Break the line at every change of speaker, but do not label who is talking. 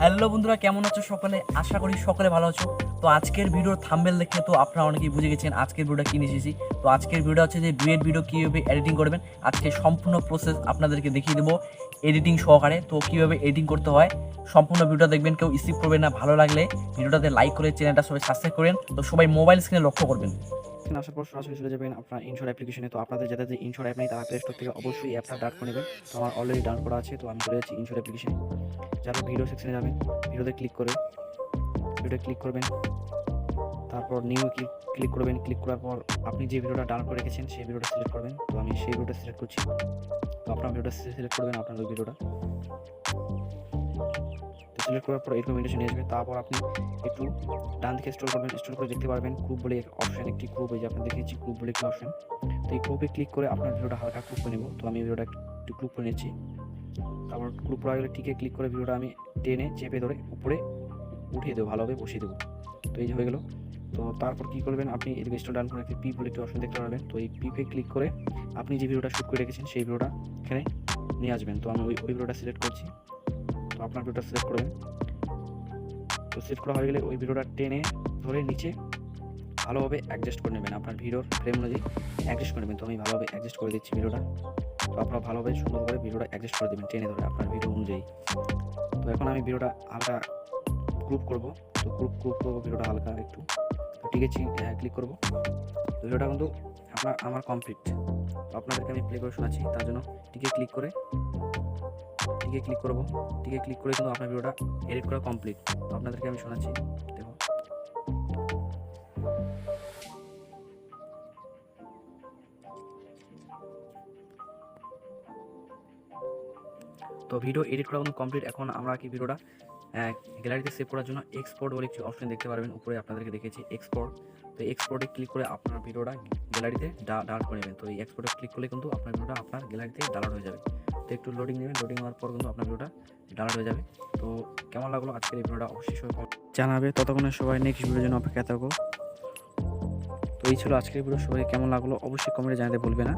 Hello বন্ধুরা, কেমন আছো সকলে? আশা করি সকলে ভালো আছো। তো আজকের ভিডিওর থাম্বেল দেখে তো আপনারা অনেকেই বুঝে গেছেন আজকের ভিডিওটা কি নিয়ে এসেছি। তো আজকের ভিডিও হচ্ছে যে ডুয়েট ভিডিও কীভাবে এডিটিং করবেন, আজকে সম্পূর্ণ প্রসেস আপনাদেরকে দেখিয়ে দেবো এডিটিং সহকারে। তো কীভাবে এডিটিং করতে হয়, সম্পূর্ণ ভিডিওটা দেখবেন, কেউ স্কিপ করবেন না, ভালো লাগলে ভিডিওটাতে লাইক করে চ্যানেলটা সবাই সাবস্ক্রাইব করেন। তো সবাই মোবাইল স্ক্রিনে লক্ষ্য করবেন।
এখানে আসার পর সরাসরি চলে যাবেন আপনার ইনশোর অ্যাপ্লিকেশনে তো আপনাদের যাদের যে ইনশোর অ্যাপ নেই, তারা প্লে স্টোর থেকে অবশ্যই অ্যাপটা ডাউনলোড করে নেবেন। তো আমার অলরেডি ডাউনলোড করা আছে, তো আমি চলে যাচ্ছি ইনশোর অ্যাপ্লিকেশনে যারা ভিডিও সেকশনে যাবেন ভিডিওতে ক্লিক করে ভিডিওতে ক্লিক করবেন। তারপর নিউ ক্লিক করবেন। ক্লিক করার পর আপনি যে ভিডিওটা ডাউনলোড করে রেখেছেন, সেই ভিডিওটা সিলেক্ট করবেন। তো আমি সেই ভিডিওটা সিলেক্ট করছি। তো আপনার ভিডিওটা সিলেক্ট করবেন আপনার ওই ভিডিওটা সিলেক্ট করার পর এরকম ইন্টারেশন নিয়ে আসবে। তারপর আপনি একটু ডান দিকে স্টোর করবেন স্টোর করে দেখতে পারবেন গ্রুপ বলে অপশন একটি গ্রুপ এই যে আপনি দেখিয়েছি গ্রুপ বলে একটি অপশন তো এই গ্রুপে ক্লিক করে আপনার ভিডিওটা হালকা গ্রুপ করে নেব। তো আমি ভিডিওটা একটু গ্রুপ করে নিচ্ছি। তারপর গ্রুপ করা গেলে টিকে ক্লিক করে ভিডিওটা আমি টেনে চেপে ধরে উপরে উঠিয়ে দেবো, ভালোভাবে বসিয়ে দেবো। তো এই যে হয়ে গেলো। তো তারপর কী করবেন আপনি স্টোর ডান করে একটি পি বলে একটি অপশন দেখতে পারবেন। তো এই পিপে ক্লিক করে আপনি যে ভিডিওটা শ্যুট করে রেখেছেন, সেই ভিডিওটা এখানে নিয়ে আসবেন। তো আমি ওই ভিডিওটা সিলেক্ট করছি। আপনার ভিডিওটা সিলেক্ট করবেন তো সিলেক্ট করা হয়ে গেলে ওই ভিডিওটা টেনে ধরে নিচে ভালোভাবে অ্যাডজাস্ট করে নেবেন। আপনার ভিডিওর ফ্রেম অনুযায়ী অ্যাডজাস্ট করে নেবেন। তো আমি ভালোভাবে অ্যাডজাস্ট করে দিচ্ছি ভিডিওটা। তো আপনারা ভালোভাবে সুন্দর করে ভিডিওটা অ্যাডজাস্ট করে দেবেন টেনে ধরে আপনার ভিডিও অনুযায়ী। তো এখন আমি ভিডিওটা হালকা গ্রুপ করব। তো গ্রুপ গ্রুপ করব ভিডিওটা হালকা একটু। তো ঠিক আছে ক্লিক করব। ভিডিওটা কিন্তু আপনার, আমার কমপ্লিট তো আপনাদেরকে আমি প্লে করে শোনাচ্ছি। তার জন্য টিকে ক্লিক করে টিকে ক্লিক করব। টিকে ক্লিক করে কিন্তু আপনার ভিডিওটা এডিট করা কমপ্লিট তো আপনাদেরকে আমি শোনাচ্ছি তো ভিডিও এডিট করা কিন্তু কমপ্লিট এখন আমরা কি ভিডিওটা গ্যালারিতে সেভ করার জন্য এক্সপোর্ট বলে একটি অপশন দেখতে পারবেন। উপরে আপনাদেরকে দেখেছি এক্সপোর্ট তো এক্সপোর্টে ক্লিক করে আপনার ভিডিওটা গ্যালারিতে ডাউনলোড করে নেবেন। তো এই এক্সপোর্টে ক্লিক করলে কিন্তু আপনার ভিডিওটা আপনার গ্যালারিতে ডাউনলোড হয়ে যাবে। তো একটু লোডিং নেবেন লোডিং হওয়ার পর কিন্তু আপনার ভিডিওটা ডাউনলোড হয়ে যাবে। তো কেমন লাগল আজকের এই ভিডিওটা অবশ্যই সবাই জানাবে। ততক্ষণে সবাই নেক্সট ভিডিওর জন্য অপেক্ষা থাকো। তো এই ছিল আজকের ভিডিও। সবাই কেমন লাগল অবশ্যই কমেন্টে জানাতে ভুলবে না।